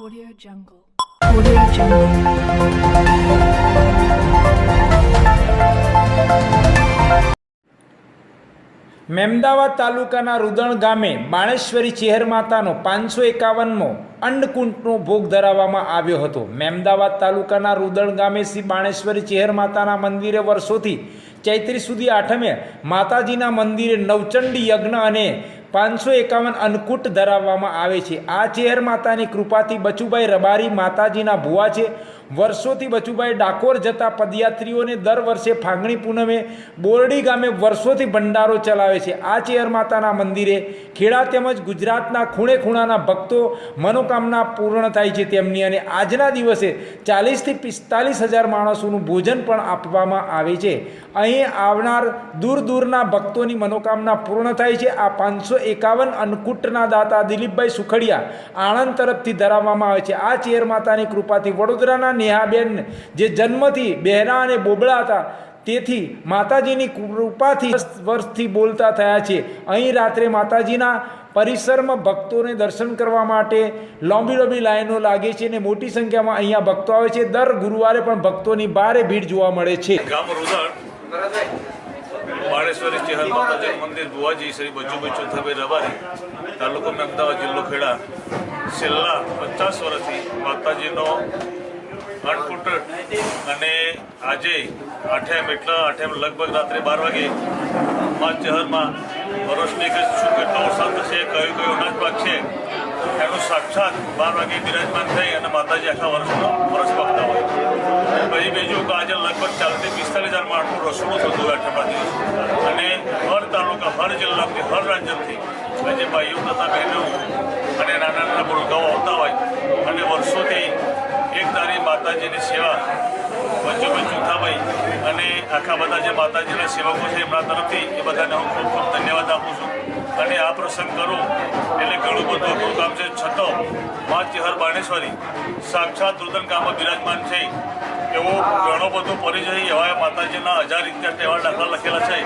Audio Jungle. Audio Jungle. Mehmedabad તાલુકાના રુદણ ગામે બાણેશ્વરી ચેહર માતાનો પાંચસો એકાવનમો અંડકુંટનો ભોગ ધરાવવામાં આવ્યો હતો મેમદાવાદ તાલુકાના રુદણ ગામે શ્રી બાણેશ્વરી ચેહર માતાના મંદિરે વર્ષોથી ચૈત્રી સુધી આઠમે માતાજીના મંદિરે નવચંડી યજ્ઞ અને પાંચસો એકાવન અન્નકૂટ ધરાવવામાં આવે છે. આ ચેહર માતાની કૃપાથી બચુભાઈ રબારી માતાજીના ભુવા છે. વર્ષોથી બચુભાઈ ડાકોર જતા પદયાત્રીઓને દર વર્ષે ફાગણી પૂનમે બોરડી ગામે વર્ષોથી ભંડારો ચલાવે છે. આ ચેહર માતાના મંદિરે ખેડા તેમજ ગુજરાતના ખૂણે ખૂણાના ભક્તો મનોકામના પૂર્ણ થાય છે તેમની અને આજના દિવસે ચાલીસથી પિસ્તાલીસ હજાર માણસોનું ભોજન પણ આપવામાં આવે છે. અહીં આવનાર દૂર દૂરના ભક્તોની મનોકામના પૂર્ણ થાય છે. આ પાંચસો એકાવન અન્નકૂટના દાતા દિલીપભાઈ સુખડિયા આણંદ તરફથી ધરાવવામાં આવે છે. આ ચેર માતાની કૃપાથી વડોદરાના નેહાબેન જે જન્મથી બહેરા અને બોબળા હતા, તેથી માતાજીની કૃપાથી વર્ષથી બોલતા થયા છે. અહીં રાત્રે માતાજીના પરિસરમાં ભક્તોને દર્શન કરવા માટે લાંબી લાંબી લાઈનો લાગે છે અને મોટી સંખ્યામાં અહીંયા ભક્તો આવે છે. દર ગુરુવારે પણ ભક્તોની ભારે ભીડ જોવા મળે છે. બાળેશ્વરી ચેહર માતાજી મંદિર ભુવાજી શ્રી બચુભાઈ ચોથાભાઈ રબારી તાલુકો અમદાવાદ જિલ્લો ખેડા. છેલ્લા પચાસ વર્ષથી માતાજીનો અન્નકૂટ અને આજે આઠેમ એટલા આઠેમ લગભગ રાત્રે બાર વાગે મા ચેહરમાં વર્ષની કે શું કેટલો વરસાદ થશે, કયો કયો અનાજ પાક છે, એનું સાક્ષાત બાર વાગે બિરાજમાન થઈ અને માતાજી આખા વર્ષનો વરસ પાકતા હોય. પછી બીજું કે આજે લગભગ ચાલીસથી પિસ્તાલીસ હજાર માણસનું રસોડું થતું હોય દિવસ. અને હર તાલુકા, હર જિલ્લામાંથી, હર રાજ્યથી આજે ભાઈઓ તથા બહેનો અને નાના નાના ભૂલકાઓ આવતા હોય અને વર્ષોથી એક તારી માતાજીની સેવા વચ્ચોમાં ચુથાભાઈ અને આખા બધા જે માતાજીના સેવકો છે એમના તરફથી એ બધાને હું ખૂબ ખૂબ ધન્યવાદ આપું છું. અને આ પ્રસંગ કરું એટલે ઘણું બધું અઘરું કામ છે. છતાં મા ચેહર બાણેશ્વરી, સાક્ષાત રુદન ગામમાં બિરાજમાન છે. એવો ઘણો બધો પરિચય એવા માતાજીના હજાર ઇતિહાસ એવા દાખલા લખેલા છે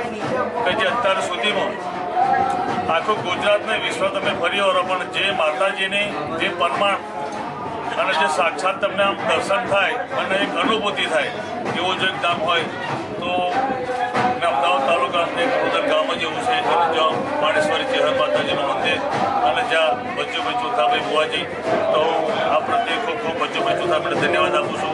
કે જે અત્યાર સુધીમાં આખું ગુજરાતને વિશ્વ તમે ફરી વળો, પણ જે માતાજીની જે પરમાણ અને જે સાક્ષાત તમને આમ દર્શન થાય અને એક અનુભૂતિ થાય, એવું જો એક ગામ હોય, તો અમદાવાદ તાલુકાને ઉદર ગામ જ એવું છે જ્યાં માણેશ્વરી ચેહર માતાજીનું મંદિર અને જ્યાં બચ્ચુભાઈ ચોથાભાઈ બુવાજી, તો આ પ્રત્યે ખૂબ ખૂબ બચ્ચુભાઈ ચોથાભાઈને ધન્યવાદ આપું છું.